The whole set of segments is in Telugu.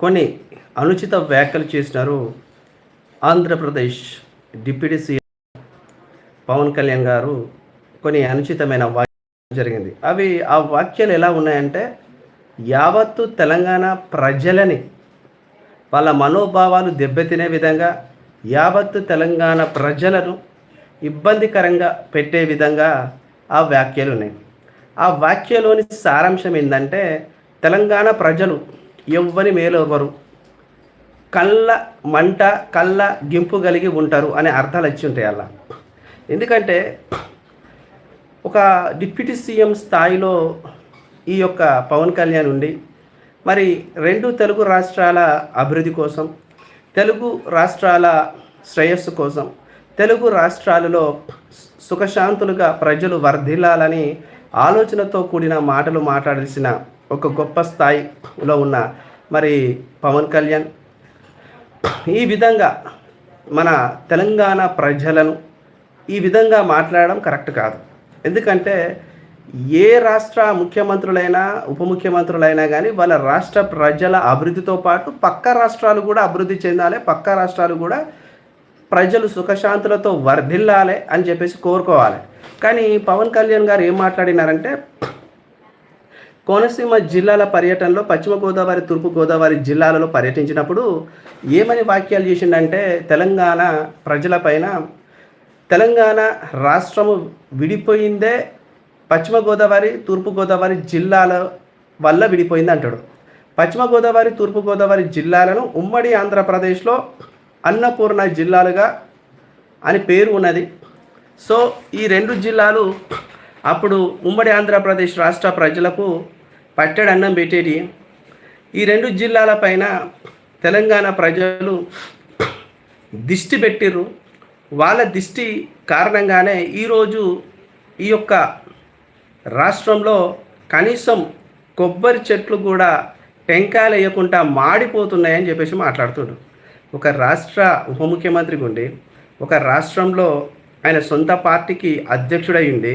కొన్ని అనుచిత వ్యాఖ్యలు చేసినారు ఆంధ్రప్రదేశ్ డిప్యూటీ సీఎం పవన్ కళ్యాణ్ గారు కొన్ని అనుచితమైన వాక్యాలు జరిగింది. అవి ఆ వాక్యాలు ఎలా ఉన్నాయంటే యావత్తు తెలంగాణ ప్రజలని వాళ్ళ మనోభావాలు దెబ్బతినే విధంగా యావత్తు తెలంగాణ ప్రజలను ఇబ్బందికరంగా పెట్టే విధంగా ఆ వ్యాఖ్యలు ఉన్నాయి. ఆ వ్యాఖ్యలోని సారాంశం ఏంటంటే తెలంగాణ ప్రజలు ఎవ్వని మేలెవ్వరు. కళ్ళ మంట కళ్ళ గింపు కలిగి ఉంటారు అనే అర్థాలు వచ్చి ఉంటాయి అలా. ఎందుకంటే ఒక డిప్యూటీ సీఎం స్థాయిలో ఈ యొక్క పవన్ కళ్యాణ్ ఉండి మరి రెండు తెలుగు రాష్ట్రాల అభివృద్ధి కోసం తెలుగు రాష్ట్రాల శ్రేయస్సు కోసం తెలుగు రాష్ట్రాలలో సుఖశాంతులుగా ప్రజలు వర్ధిల్లాలని ఆలోచనతో కూడిన మాటలు మాట్లాడాల్సిన ఒక గొప్ప స్థాయిలో ఉన్న మరి పవన్ కళ్యాణ్. ఈ విధంగా మన తెలంగాణ ప్రజలను ఈ విధంగా మాట్లాడడం కరెక్ట్ కాదు. ఎందుకంటే ఏ రాష్ట్ర ముఖ్యమంత్రులైనా ఉప ముఖ్యమంత్రులైనా కానీ వాళ్ళ రాష్ట్ర ప్రజల అభివృద్ధితో పాటు పక్క రాష్ట్రాలు కూడా అభివృద్ధి చెందాలి పక్క రాష్ట్రాలు కూడా ప్రజలు సుఖశాంతులతో వర్ధిల్లాలి అని చెప్పేసి కోరుకోవాలి. కానీ పవన్ కళ్యాణ్ గారు ఏం మాట్లాడినారంటే కోనసీమ జిల్లాల పర్యటనలో పశ్చిమ గోదావరి తూర్పు గోదావరి జిల్లాలలో పర్యటించినప్పుడు ఏమని వాక్యాలు చేసిండంటే తెలంగాణ ప్రజలపైన తెలంగాణ రాష్ట్రము విడిపోయిందే పశ్చిమ గోదావరి తూర్పు గోదావరి జిల్లాల వల్ల విడిపోయింది అంటాడు. పశ్చిమ గోదావరి తూర్పు గోదావరి జిల్లాలను ఉమ్మడి ఆంధ్రప్రదేశ్లో అన్నపూర్ణ జిల్లాలుగా అని పేరు ఉన్నది. సో ఈ రెండు జిల్లాలు అప్పుడు ఉమ్మడి ఆంధ్రప్రదేశ్ రాష్ట్ర ప్రజలకు పట్టెడు అన్నం పెట్టేటి. ఈ రెండు జిల్లాల పైన తెలంగాణ ప్రజలు దిష్టి పెట్టిర్రు. వాళ్ళ దిష్టి కారణంగానే ఈరోజు ఈ యొక్క రాష్ట్రంలో కనీసం కొబ్బరి చెట్లు కూడా టెంకాయలు వేయకుండా మాడిపోతున్నాయని చెప్పేసి మాట్లాడుతుండ్రు ఒక రాష్ట్ర ఉప ముఖ్యమంత్రి ఉండి ఒక రాష్ట్రంలో ఆయన సొంత పార్టీకి అధ్యక్షుడై ఉండి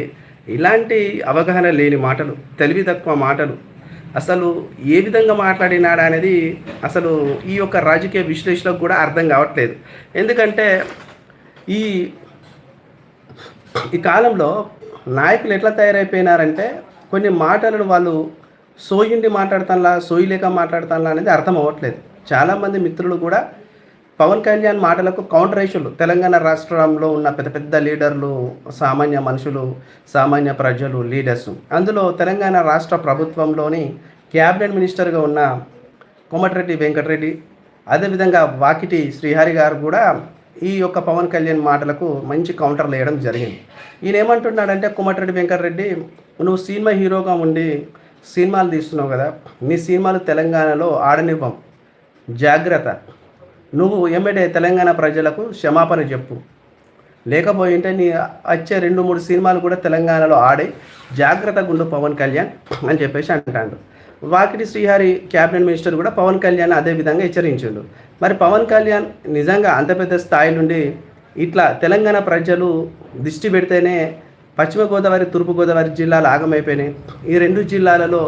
ఇలాంటి అవగాహన లేని మాటలు తెలివి తక్కువ మాటలు అసలు ఏ విధంగా మాట్లాడినాడా అనేది అసలు ఈ యొక్క రాజకీయ విశ్లేషణకు కూడా అర్థం కావట్లేదు. ఎందుకంటే ఈ ఈ కాలంలో నాయకులు ఎట్లా తయారైపోయినారంటే కొన్ని మాటలను వాళ్ళు సోయుండి మాట్లాడతానులా సోయి లేక మాట్లాడతానులా అనేది అర్థం అవ్వట్లేదు. చాలామంది మిత్రులు కూడా పవన్ కళ్యాణ్ మాటలకు కౌంటర్ ఇష్యూలు తెలంగాణ రాష్ట్రంలో ఉన్న పెద్ద పెద్ద లీడర్లు సామాన్య మనుషులు సామాన్య ప్రజలు లీడర్స్ అందులో తెలంగాణ రాష్ట్ర ప్రభుత్వంలోని క్యాబినెట్ మినిస్టర్గా ఉన్న కోమటిరెడ్డి వెంకటరెడ్డి అదేవిధంగా వాకిటి శ్రీహరి గారు కూడా ఈ యొక్క పవన్ కళ్యాణ్ మాటలకు మంచి కౌంటర్లు వేయడం జరిగింది. ఈయన ఏమంటున్నాడంటే కోమటిరెడ్డి వెంకటరెడ్డి నువ్వు సినిమా హీరోగా ఉండి సినిమాలు తీస్తున్నావు కదా. నీ సినిమాలు తెలంగాణలో ఆడనివ్వం. జాగ్రత్త. నువ్వు ఎమ్మెడే తెలంగాణ ప్రజలకు క్షమాపణ చెప్పు. లేకపోయింటే నీ వచ్చే రెండు మూడు సినిమాలు కూడా తెలంగాణలో ఆడి జాగ్రత్తగా ఉండు పవన్ కళ్యాణ్ అని చెప్పేసి అంటాడు. వాకిటి శ్రీహరి క్యాబినెట్ మినిస్టర్ కూడా పవన్ కళ్యాణ్ అదే విధంగా హెచ్చరించిండు. మరి పవన్ కళ్యాణ్ నిజంగా అంత పెద్ద స్థాయి నుండి ఇట్లా తెలంగాణ ప్రజలు దిష్టి పెడితేనే పశ్చిమ గోదావరి తూర్పు గోదావరి జిల్లాలు ఆగమైపోయినాయి. ఈ రెండు జిల్లాలలో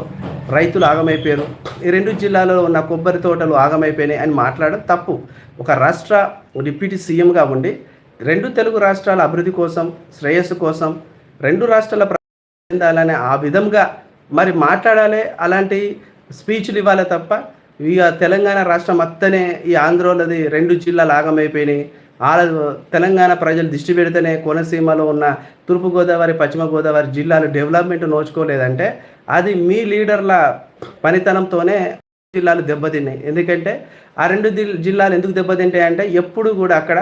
రైతులు ఆగమైపోయారు. ఈ రెండు జిల్లాలలో ఉన్న కొబ్బరి తోటలు ఆగమైపోయినాయి అని మాట్లాడడం తప్పు. ఒక రాష్ట్ర డిప్యూటీ సీఎంగా ఉండి రెండు తెలుగు రాష్ట్రాల అభివృద్ధి కోసం శ్రేయస్సు కోసం రెండు రాష్ట్రాల చెందాలనే ఆ విధంగా మరి మాట్లాడాలి అలాంటి స్పీచ్లు ఇవ్వాలి తప్ప ఇక తెలంగాణ రాష్ట్రం అత్తనే ఈ ఆంధ్రోలది రెండు జిల్లాలు ఆగమైపోయినాయి. ఆ తెలంగాణ ప్రజలు దిష్టి పెడితేనే కోనసీమలో ఉన్న తూర్పుగోదావరి పశ్చిమ గోదావరి జిల్లాలు డెవలప్మెంట్ నోచుకోలేదంటే అది మీ లీడర్ల పనితనంతోనే జిల్లాలు దెబ్బతిన్నాయి. ఎందుకంటే ఆ రెండు జిల్- జిల్లాలు ఎందుకు దెబ్బతింటాయి అంటే ఎప్పుడు కూడా అక్కడ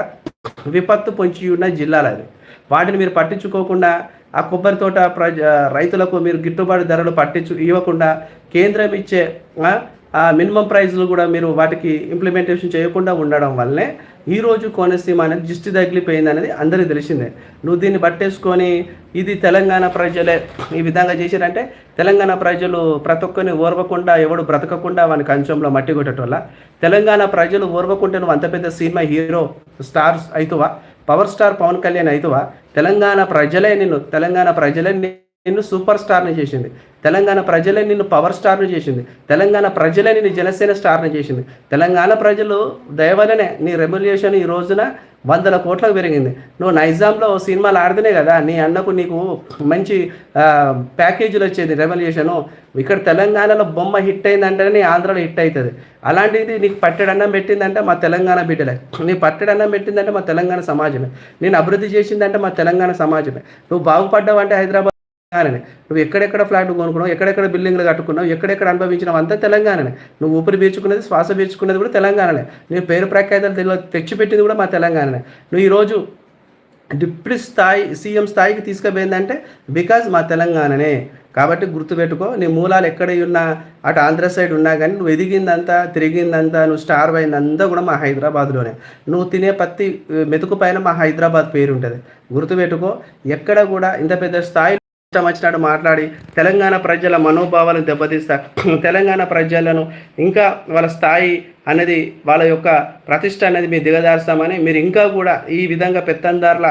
విపత్తు పొంచి ఉన్న జిల్లాలు అవి. వాటిని మీరు పట్టించుకోకుండా ఆ కొబ్బరి తోట ప్రజ రైతులకు మీరు గిట్టుబాటు ధరలు పట్టించు ఇవ్వకుండా కేంద్రం ఇచ్చే ఆ, మినిమం ప్రైజ్లు కూడా మీరు వాటికి ఇంప్లిమెంటేషన్ చేయకుండా ఉండడం వల్లనే ఈరోజు కోనసీమ అనేది దిష్టి తగిలిపోయింది అనేది అందరికీ తెలిసిందే. నువ్వు దీన్ని పట్టేసుకొని ఇది తెలంగాణ ప్రజలే ఈ విధంగా చేశారంటే తెలంగాణ ప్రజలు ప్రతి ఒక్కరిని ఓర్వకుండా ఎవడు బ్రతకకుండా వాని కంచంలో మట్టి కొట్టేటోళ్ళ. తెలంగాణ ప్రజలు ఓర్వకుంటే నువ్వు అంత పెద్ద సినిమా హీరో స్టార్స్ అవుతావా పవర్ స్టార్ పవన్ కళ్యాణ్ అవుతావా తెలంగాణ ప్రజలే నిన్ను తెలంగాణ ప్రజలే నిన్ను సూపర్ స్టార్ని చేసింది. తెలంగాణ ప్రజలే నిన్ను పవర్ స్టార్ని చేసింది. తెలంగాణ ప్రజలే నిన్ను జనసేన స్టార్ని చేసింది. తెలంగాణ ప్రజలు దయవలనే నీ రెమ్యులేషన్ ఈ రోజున వందల కోట్లకు పెరిగింది. నువ్వు నైజాంలో సినిమాలు ఆడితేనే కదా నీ అన్నకు నీకు మంచి ప్యాకేజీలు వచ్చేది రెవల్యూషను ఇక్కడ తెలంగాణలో బొమ్మ హిట్ అయిందంటేనే నీ ఆంధ్రాలో హిట్ అవుతుంది అలాంటిది నీకు పట్టెడన్నం పెట్టిందంటే మా తెలంగాణ బిడ్డలే. నీ పట్టెడన్నం పెట్టిందంటే మా తెలంగాణ సమాజమే. నేను అభివృద్ధి చేసిందంటే మా తెలంగాణ సమాజమే. నువ్వు బాగుపడ్డావంటే హైదరాబాద్ తెలంగాణనే. నువ్వు ఎక్కడెక్కడ ఫ్లాట్ కొనుక్కున్నావు ఎక్కడెక్కడ బిల్డింగ్లు కట్టుకున్నావు ఎక్కడెక్కడ అనుభవించినావు అంతా తెలంగాణనే. నువ్వు ఊపిరి పీల్చుకున్నది శ్వాస పీల్చుకున్నది కూడా తెలంగాణనే. నీ పేరు ప్రఖ్యాతలు తెచ్చిపెట్టింది కూడా మా తెలంగాణనే. నువ్వు ఈరోజు డిప్యూటీ స్థాయి సీఎం స్థాయికి తీసుకుపోయిందంటే బికాజ్ మా తెలంగాణనే. కాబట్టి గుర్తుపెట్టుకో నీ మూలాలు ఎక్కడ ఉన్నా అటు ఆంధ్ర సైడ్ ఉన్నా కానీ నువ్వు ఎదిగిందంతా తిరిగిందంతా నువ్వు స్టార్ అయిందంతా కూడా మా హైదరాబాద్లోనే. నువ్వు తినే పత్తి మెతుకు పైన మా హైదరాబాద్ పేరు ఉంటుంది గుర్తుపెట్టుకో ఎక్కడ కూడా ఇంత పెద్ద స్థాయి ఇష్టం వచ్చినట్టు మాట్లాడి తెలంగాణ ప్రజల మనోభావాలను దెబ్బతీస్తారు తెలంగాణ ప్రజలను ఇంకా వాళ్ళ స్థాయి అనేది వాళ్ళ యొక్క ప్రతిష్ట అనేది మీరు దిగదారుస్తామని మీరు ఇంకా కూడా ఈ విధంగా పెత్తందారుల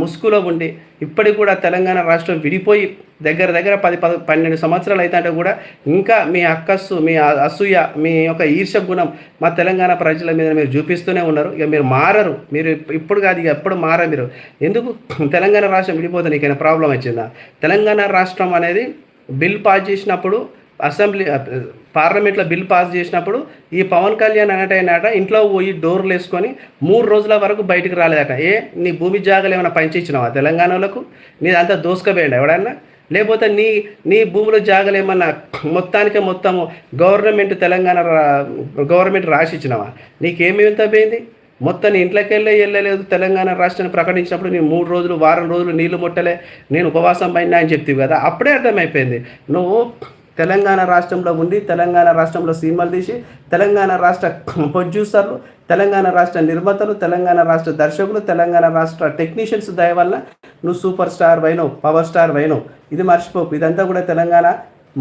ముసుగులో ఉండి ఇప్పటికి కూడా తెలంగాణ రాష్ట్రం విడిపోయి దగ్గర దగ్గర పది పద పన్నెండు సంవత్సరాలు అయితే కూడా ఇంకా మీ అక్కస్సు మీ అసూయ మీ యొక్క ఈర్ష గుణం మా తెలంగాణ ప్రజల మీద మీరు చూపిస్తూనే ఉన్నారు. ఇక మీరు మారరు. మీరు ఇప్పుడు కాదు ఇక ఎప్పుడు మారరు మీరు. ఎందుకు? తెలంగాణ రాష్ట్రం విడిపోతే నీకైనా ప్రాబ్లం వచ్చిందా? తెలంగాణ రాష్ట్రం అనేది బిల్ పాస్ చేసినప్పుడు అసెంబ్లీ పార్లమెంట్లో బిల్ పాస్ చేసినప్పుడు ఈ పవన్ కళ్యాణ్ అనటైనాట ఇంట్లో పోయి డోర్లు వేసుకొని మూడు రోజుల వరకు బయటికి రాలేదట. ఏ నీ భూమి జాగాలు ఏమైనా పంచి ఇచ్చినావా నీ అంతా దోసుకపోయాడు ఎవడన్నా? లేకపోతే నీ నీ భూముల జాగాలు ఏమన్నా మొత్తానికే మొత్తము గవర్నమెంట్ తెలంగాణ రా- గవర్నమెంట్ రాసి ఇచ్చినావా నీకేమి పోయింది? మొత్తం నీ ఇంట్లోకి వెళ్ళే వెళ్ళలేదు తెలంగాణ రాష్ట్రాన్ని ప్రకటించినప్పుడు నేను మూడు రోజులు వారం రోజులు నీళ్ళు ముట్టలే నేను ఉపవాసం పైన అని చెప్తివి కదా అప్పుడే అర్థమైపోయింది. నువ్వు తెలంగాణ రాష్ట్రంలో ఉండి తెలంగాణ రాష్ట్రంలో సినిమాలు తీసి తెలంగాణ రాష్ట్ర ప్రొడ్యూసర్లు తెలంగాణ రాష్ట్ర నిర్మాతలు తెలంగాణ రాష్ట్ర దర్శకులు తెలంగాణ రాష్ట్ర టెక్నీషియన్స్ దయ వల్ల నువ్వు సూపర్ స్టార్ వైనవు పవర్ స్టార్ వైనవు ఇది మర్చిపోకు. ఇదంతా కూడా తెలంగాణ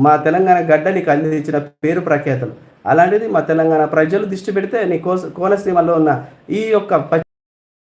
మా తెలంగాణ గడ్డనికి అందించిన పేరు ప్రఖ్యాతలు. అలాంటిది మా తెలంగాణ ప్రజలు దృష్టి పెడితే నీ కోస కోనసీమలో ఉన్న ఈ యొక్క పశ్చిమ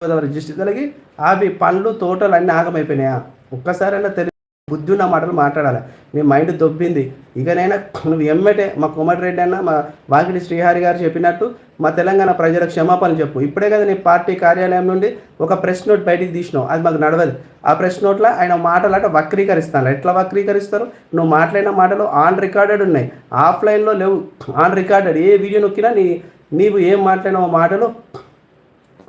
గోదావరి డిస్టిక్లకి అవి పండ్లు తోటలు అన్నీ ఆగమైపోయినాయా? ఒక్కసారైనా తెలియ బుద్ధి ఉన్న మాటలు మాట్లాడాలి. నీ మైండ్ దొబ్బింది. ఇకనైనా నువ్వు ఎమ్మటే మా కోమటిరెడ్డి అన్న మా వాకిటి శ్రీహరి గారు చెప్పినట్టు మా తెలంగాణ ప్రజలకు క్షమాపణలు చెప్పు. ఇప్పుడే కదా నీ పార్టీ కార్యాలయం నుండి ఒక ప్రెస్ నోట్ బయటికి తీసినావు. అది మాకు నడవదు. ఆ ప్రెస్ నోట్లో ఆయన మాటలు అంటే వక్రీకరిస్తాను. ఎట్లా వక్రీకరిస్తారు? నువ్వు మాట్లాడిన మాటలు ఆన్ రికార్డెడ్ ఉన్నాయి. ఆఫ్లైన్లో లేవు. On recorded. ఏ వీడియో నొక్కినా నీ నీవు ఏం మాట్లాడిన మాటలు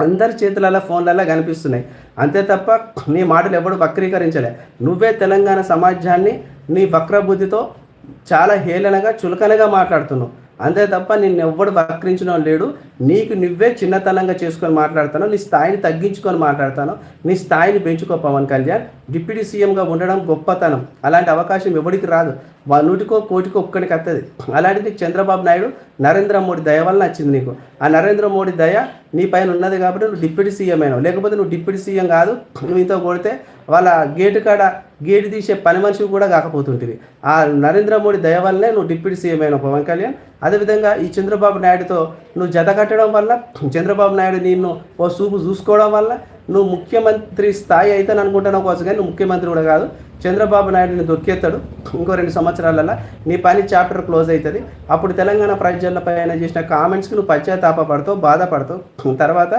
అందరి చేతులలో ఫోన్లలో కనిపిస్తున్నాయి. అంతే తప్ప నీ మాటలు ఎవడు వక్రీకరించలే. నువ్వే తెలంగాణ సమాజాన్ని నీ వక్రబుద్ధితో చాలా హేళనగా చులకనగా మాట్లాడుతున్నావు. అంతే తప్ప నిన్ను ఎవ్వడు వక్రించడం లేడు. నీకు నువ్వే చిన్నతనంగా చేసుకొని మాట్లాడతాను నీ స్థాయిని తగ్గించుకొని మాట్లాడతాను నీ స్థాయిని పెంచుకో పవన్ కళ్యాణ్. డిప్యూటీ సీఎంగా ఉండడం గొప్పతనం. అలాంటి అవకాశం ఎవడికి రాదు. నూటికో కోటికో ఒక్కడికి వస్తుంది అలాంటిది చంద్రబాబు నాయుడు నరేంద్ర మోడీ దయ వల్ల నచ్చింది నీకు. ఆ నరేంద్ర మోడీ దయ నీ పైన ఉన్నది కాబట్టి నువ్వు డిప్యూటీ సీఎం అయినావు. లేకపోతే నువ్వు డిప్యూటీ సీఎం కాదు. నువ్వు ఇంత కొడితే వాళ్ళ గేటు కాడ గేటు తీసే పని మనిషి కూడా కాకపోతుంటివి. ఆ నరేంద్ర మోడీ దయ వల్లనే నువ్వు డిప్యూటీ సీఎం అయినావు పవన్ కళ్యాణ్. అదేవిధంగా ఈ చంద్రబాబు నాయుడుతో నువ్వు జత కట్టడం వల్ల చంద్రబాబు నాయుడు నిన్ను ఓ చూపు చూసుకోవడం వల్ల నువ్వు ముఖ్యమంత్రి స్థాయి అయితే అనుకుంటున్నావు కోసం కానీ నువ్వు ముఖ్యమంత్రి కూడా కాదు. చంద్రబాబు నాయుడుని దొక్కేస్తాడు ఇంకో రెండు సంవత్సరాలలో నీ పని చాప్టర్ క్లోజ్ అవుతుంది. అప్పుడు తెలంగాణ ప్రజలపైన చేసిన కామెంట్స్కి నువ్వు పశ్చాత్తాపడతావు బాధపడతావు. తర్వాత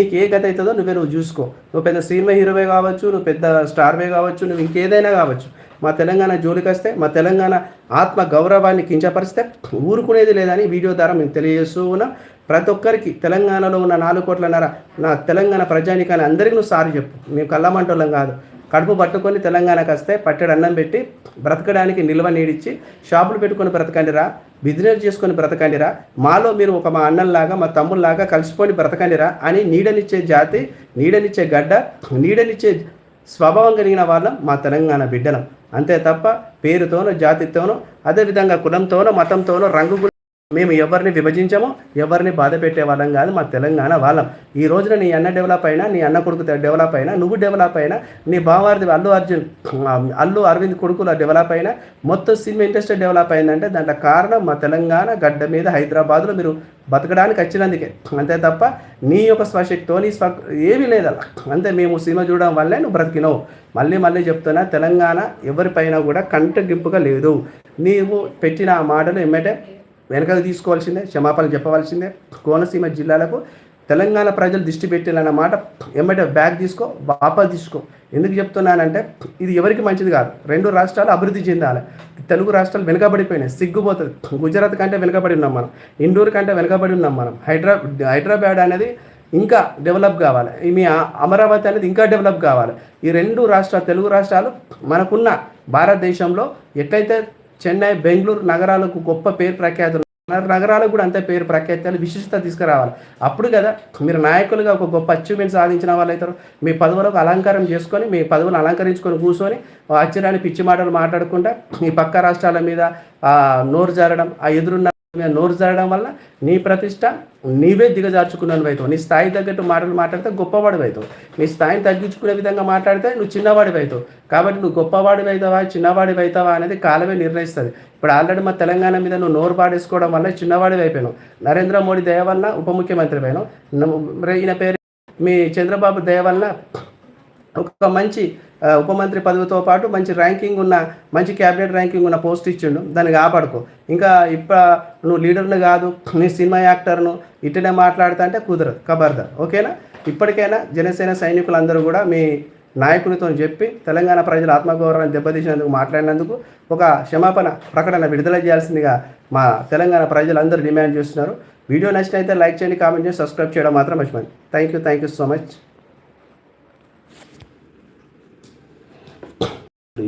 నీకు ఏ గత అవుతుందో నువ్వే నువ్వు చూసుకో. నువ్వు పెద్ద సినిమా హీరోవే కావచ్చు నువ్వు పెద్ద స్టార్వే కావచ్చు నువ్వు ఇంకేదైనా కావచ్చు. మా తెలంగాణ జోలికి వస్తే మా తెలంగాణ ఆత్మ గౌరవాన్ని కించపరిస్తే ఊరుకునేది లేదని వీడియో ద్వారా మేము తెలియజేస్తూ ఉన్నాం. ప్రతి ఒక్కరికి తెలంగాణలో ఉన్న నాలుగు కోట్లన్నర నా తెలంగాణ ప్రజానికాన్ని అందరికీ నువ్వు సారి చెప్పు. మేము కళ్ళమంటోళ్ళం కాదు. కడుపు పట్టుకొని తెలంగాణకు వస్తే పట్టెడు అన్నం పెట్టి బ్రతకడానికి నిల్వ నీడిచ్చి షాపులు పెట్టుకొని బ్రతకండిరా బిజినెస్ చేసుకొని బ్రతకండిరా మాలో మీరు ఒక మా అన్నంలాగా మా తమ్ముళ్ళలాగా కలిసిపోయి బ్రతకండిరా అని నీడనిచ్చే జాతి నీడనిచ్చే గడ్డ నీడనిచ్చే స్వభావం కలిగిన వాళ్ళం మా తెలంగాణ బిడ్డలం. అంతే తప్ప పేరుతోనో జాతితోనో అదేవిధంగా కులంతోనో మతంతోనో రంగు మేము ఎవరిని విభజించము ఎవరిని బాధ పెట్టే వాళ్ళం కాదు మా తెలంగాణ వాళ్ళం. ఈ రోజున నీ అన్న డెవలప్ అయినా నీ అన్న కొడుకు డెవలప్ అయినా నువ్వు డెవలప్ అయినా నీ బావారిది అల్లు అర్జున్ అల్లు అరవింద్ కొడుకుల డెవలప్ అయినా మొత్తం సినిమా ఇండస్ట్రీ డెవలప్ అయిందంటే దాంట్లో కారణం మా తెలంగాణ గడ్డ మీద హైదరాబాద్లో మీరు బతకడానికి వచ్చినందుకే. అంతే తప్ప నీ యొక్క స్వశక్తితో నీ స్వ ఏమీ లేదు అలా అంతే మేము సినిమా చూడడం వల్లే నువ్వు బ్రతికినవు. మళ్ళీ మళ్ళీ చెప్తున్నా తెలంగాణ ఎవరిపైన కూడా కంటగింపుగా లేదు. నీవు పెట్టిన ఆ మాటలు ఏమంటే వెనకకు తీసుకోవాల్సిందే క్షమాపణ చెప్పవలసిందే. కోనసీమ జిల్లాలకు తెలంగాణ ప్రజలు దృష్టి పెట్టాలన్న మాట ఏమంటే బ్యాగ్ తీసుకో వాపస్ తీసుకో. ఎందుకు చెప్తున్నానంటే ఇది ఎవరికి మంచిది కాదు. రెండు రాష్ట్రాలు అభివృద్ధి చెందాలి. తెలుగు రాష్ట్రాలు వెనుకబడిపోయినాయి సిగ్గుపోతుంది. గుజరాత్ కంటే వెనుకబడి ఉన్నాం మనం. ఇండోర్ కంటే వెనుకబడి ఉన్నాం మనం. హైదరా హైదరాబాద్ అనేది ఇంకా డెవలప్ కావాలి. మీ అమరావతి అనేది ఇంకా డెవలప్ కావాలి. ఈ రెండు రాష్ట్రాలు తెలుగు రాష్ట్రాలు మనకున్న భారతదేశంలో ఎట్లయితే చెన్నై బెంగళూరు నగరాలకు గొప్ప పేరు ప్రఖ్యాతులు. నగరాలకు కూడా అంతే పేరు ప్రఖ్యాతాలు విశిష్టత తీసుకురావాలి. అప్పుడు కదా మీరు నాయకులుగా ఒక గొప్ప అచీవ్మెంట్ సాధించిన వాళ్ళు అవుతారు. మీ పదవులకు అలంకారం చేసుకొని మీ పదవులను అలంకరించుకొని కూర్చొని అచ్చరాన్ని పిచ్చి మాటలు మాట్లాడకుండా మీ పక్క రాష్ట్రాల మీద నోరు జారడం ఆ ఎదురున్న నోరు జరగడం వల్ల నీ ప్రతిష్ట నీవే దిగజార్చుకున్నాను అవుతావు నీ స్థాయి తగ్గట్టు మాటలు మాట్లాడితే గొప్పవాడు అవుతావు నీ స్థాయిని తగ్గించుకునే విధంగా మాట్లాడితే నువ్వు చిన్నవాడి అవుతావు కాబట్టి నువ్వు గొప్పవాడి అవుతావా చిన్నవాడి అవుతావా అనేది కాలమే నిర్ణయిస్తుంది. ఇప్పుడు ఆల్రెడీ మా తెలంగాణ మీద నువ్వు నోరు పాడేసుకోవడం వల్ల చిన్నవాడి అయిపోయావు నరేంద్ర మోడీ దయ వల్ల ఉప ముఖ్యమంత్రి అయిపోయావు ఈయన పేరు మీ చంద్రబాబు దయ వల్ల ఒక మంచి ఉపమంత్రి పదవితో పాటు మంచి ర్యాంకింగ్ ఉన్న మంచి క్యాబినెట్ ర్యాంకింగ్ ఉన్న పోస్ట్ ఇచ్చిండు. దాన్ని కాపాడుకో. ఇంకా ఇప్ప నువ్వు లీడర్ను కాదు నీ సినిమా యాక్టర్ను ఇట్టనే మాట్లాడుతా అంటే కుదరదు. కబర్దా ఓకేనా? ఇప్పటికైనా జనసేన సైనికులందరూ కూడా మీ నాయకునితో చెప్పి తెలంగాణ ప్రజల ఆత్మగౌరవాన్ని దెబ్బతీసినందుకు మాట్లాడినందుకు ఒక క్షమాపణ ప్రకటన విడుదల చేయాల్సిందిగా మా తెలంగాణ ప్రజలందరూ డిమాండ్ చేస్తున్నారు. వీడియో నచ్చినైతే లైక్ చేయండి కామెంట్ చేయండి సబ్స్క్రైబ్ చేయడం మాత్రం మర్చిపోయింది thank you thank you so much